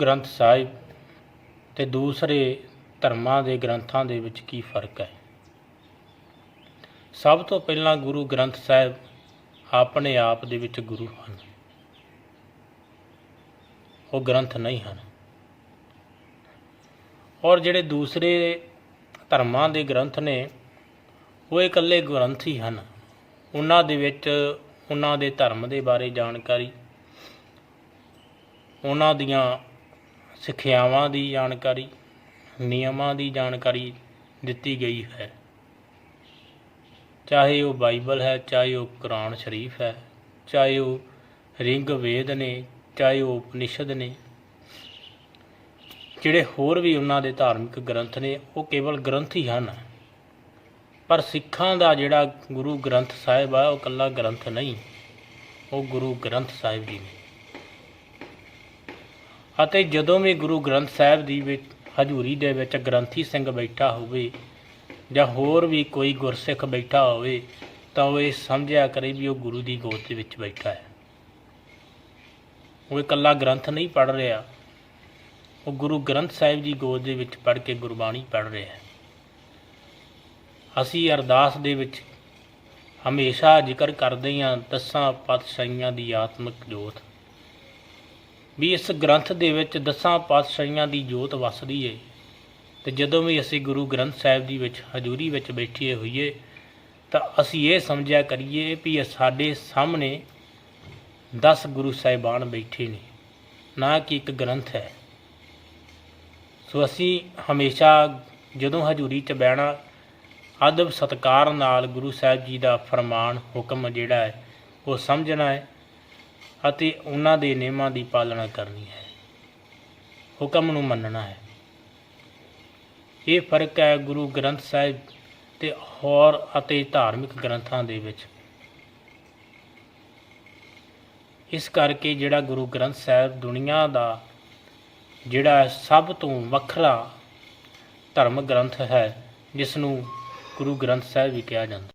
ਗ੍ਰੰਥ ਸਾਹਿਬ ਤੇ ਦੂਸਰੇ ਧਰਮਾਂ ਦੇ ਗ੍ਰੰਥਾਂ ਦੇ ਵਿੱਚ ਕੀ ਫ਼ਰਕ ਹੈ? ਸਭ ਤੋਂ ਪਹਿਲਾਂ ਗੁਰੂ ਗ੍ਰੰਥ ਸਾਹਿਬ ਆਪਣੇ ਆਪ ਦੇ ਵਿੱਚ ਗੁਰੂ ਹਨ। ਉਹ ਗ੍ਰੰਥ ਨਹੀਂ ਹਨ। ਔਰ ਜਿਹੜੇ ਦੂਸਰੇ ਧਰਮਾਂ ਦੇ ਗ੍ਰੰਥ ਨੇ, ਉਹ ਇਕੱਲੇ ਗ੍ਰੰਥ ਹੀ ਹਨ। ਉਹਨਾਂ ਦੇ ਵਿੱਚ ਉਹਨਾਂ ਦੇ ਧਰਮ ਦੇ ਬਾਰੇ ਜਾਣਕਾਰੀ, ਉਹਨਾਂ ਦੀਆਂ ਸਿੱਖਿਆਵਾਂ ਦੀ ਜਾਣਕਾਰੀ, ਨਿਯਮਾਂ ਦੀ ਜਾਣਕਾਰੀ ਦਿੱਤੀ ਗਈ ਹੈ। ਚਾਹੇ ਉਹ ਬਾਈਬਲ ਹੈ, ਚਾਹੇ ਉਹ ਕੁਰਾਨ ਸ਼ਰੀਫ ਹੈ, ਚਾਹੇ ਉਹ ਰਿੰਗ ਵੇਦ ਨੇ, ਚਾਹੇ ਉਹ ਉਪਨਿਸ਼ਦ ਨੇ, ਜਿਹੜੇ ਹੋਰ ਵੀ ਉਹਨਾਂ ਦੇ ਧਾਰਮਿਕ ਗ੍ਰੰਥ ਨੇ, ਉਹ ਕੇਵਲ ਗ੍ਰੰਥ ਹੀ ਹਨ। ਪਰ ਸਿੱਖਾਂ ਦਾ ਜਿਹੜਾ ਗੁਰੂ ਗ੍ਰੰਥ ਸਾਹਿਬ ਆ, ਉਹ ਇਕੱਲਾ ਗ੍ਰੰਥ ਨਹੀਂ, ਉਹ ਗੁਰੂ ਗ੍ਰੰਥ ਸਾਹਿਬ ਜੀ ਨੇ। ਅਤੇ ਜਦੋਂ ਵੀ ਗੁਰੂ ਗ੍ਰੰਥ ਸਾਹਿਬ ਦੀ ਵਿੱਚ ਹਜ਼ੂਰੀ ਦੇ ਵਿੱਚ ਗ੍ਰੰਥੀ ਸਿੰਘ ਬੈਠਾ ਹੋਵੇ ਜਾਂ ਹੋਰ ਵੀ ਕੋਈ ਗੁਰਸਿੱਖ ਬੈਠਾ ਹੋਵੇ, ਤਾਂ ਉਹ ਇਹ ਸਮਝਿਆ ਕਰੇ ਵੀ ਉਹ ਗੁਰੂ ਦੀ ਗੋਦ ਦੇ ਵਿੱਚ ਬੈਠਾ ਹੈ। ਉਹ ਇਕੱਲਾ ਗ੍ਰੰਥ ਨਹੀਂ ਪੜ੍ਹ ਰਿਹਾ। ਉਹ ਗੁਰੂ ਗ੍ਰੰਥ ਸਾਹਿਬ ਦੀ ਗੋਦ ਦੇ ਵਿੱਚ ਪੜ੍ਹ ਕੇ ਗੁਰਬਾਣੀ ਪੜ੍ਹ ਰਿਹਾ ਹੈ। ਅਸੀਂ ਅਰਦਾਸ ਦੇ ਵਿੱਚ ਹਮੇਸ਼ਾ ਜ਼ਿਕਰ ਕਰਦੇ ਹਾਂ, ਦਸਾਂ ਪਾਤਸ਼ਾਹੀਆਂ ਦੀ ਆਤਮਿਕ ਜੋਤ। ਵੀ ਇਸ ਗ੍ਰੰਥ ਦੇ ਵਿੱਚ ਦਸਾਂ ਪਾਤਸ਼ਾਹੀਆਂ ਦੀ ਜੋਤ ਵਸਦੀ ਏ। ਤੇ ਜਦੋਂ ਵੀ ਅਸੀਂ ਗੁਰੂ ਗ੍ਰੰਥ ਸਾਹਿਬ ਜੀ ਵਿੱਚ ਹਜ਼ੂਰੀ ਵਿੱਚ ਬੈਠੇ ਹੋਈਏ, ਤਾਂ ਅਸੀਂ ਇਹ ਸਮਝਿਆ ਕਰੀਏ ਵੀ ਸਾਡੇ ਸਾਹਮਣੇ 10 ਗੁਰੂ ਸਾਹਿਬਾਨ ਬੈਠੇ ਨੇ, ਨਾ ਕਿ ਇੱਕ ਗ੍ਰੰਥ ਹੈ। ਸੋ ਅਸੀਂ ਹਮੇਸ਼ਾ ਜਦੋਂ ਹਜ਼ੂਰੀ 'ਚ ਬਹਿਣਾ, ਅਦਬ ਸਤਕਾਰ ਨਾਲ ਗੁਰੂ ਸਾਹਿਬ ਜੀ ਦਾ ਫਰਮਾਨ, ਹੁਕਮ ਜਿਹੜਾ ਹੈ, ਉਹ ਸਮਝਣਾ ਹੈ। ਅਤੇ ਉਹਨਾਂ ਦੇ ਨਿਯਮਾਂ ਦੀ ਪਾਲਣਾ ਕਰਨੀ ਹੈ। ਹੁਕਮ ਨੂੰ ਮੰਨਣਾ ਹੈ। ਇਹ ਫ਼ਰਕ ਹੈ ਗੁਰੂ ਗ੍ਰੰਥ ਸਾਹਿਬ ਤੇ ਹੋਰ ਅਤੇ ਧਾਰਮਿਕ ਗ੍ਰੰਥਾਂ ਦੇ ਵਿੱਚ। ਇਸ ਕਰਕੇ ਜਿਹੜਾ ਗੁਰੂ ਗ੍ਰੰਥ ਸਾਹਿਬ ਦੁਨੀਆ ਦਾ ਜਿਹੜਾ ਸਭ ਤੋਂ ਵੱਖਰਾ ਧਰਮ ਗ੍ਰੰਥ ਹੈ ਜਿਸ ਨੂੰ ਗੁਰੂ ਗ੍ਰੰਥ ਸਾਹਿਬ ਵੀ ਕਿਹਾ ਜਾਂਦਾ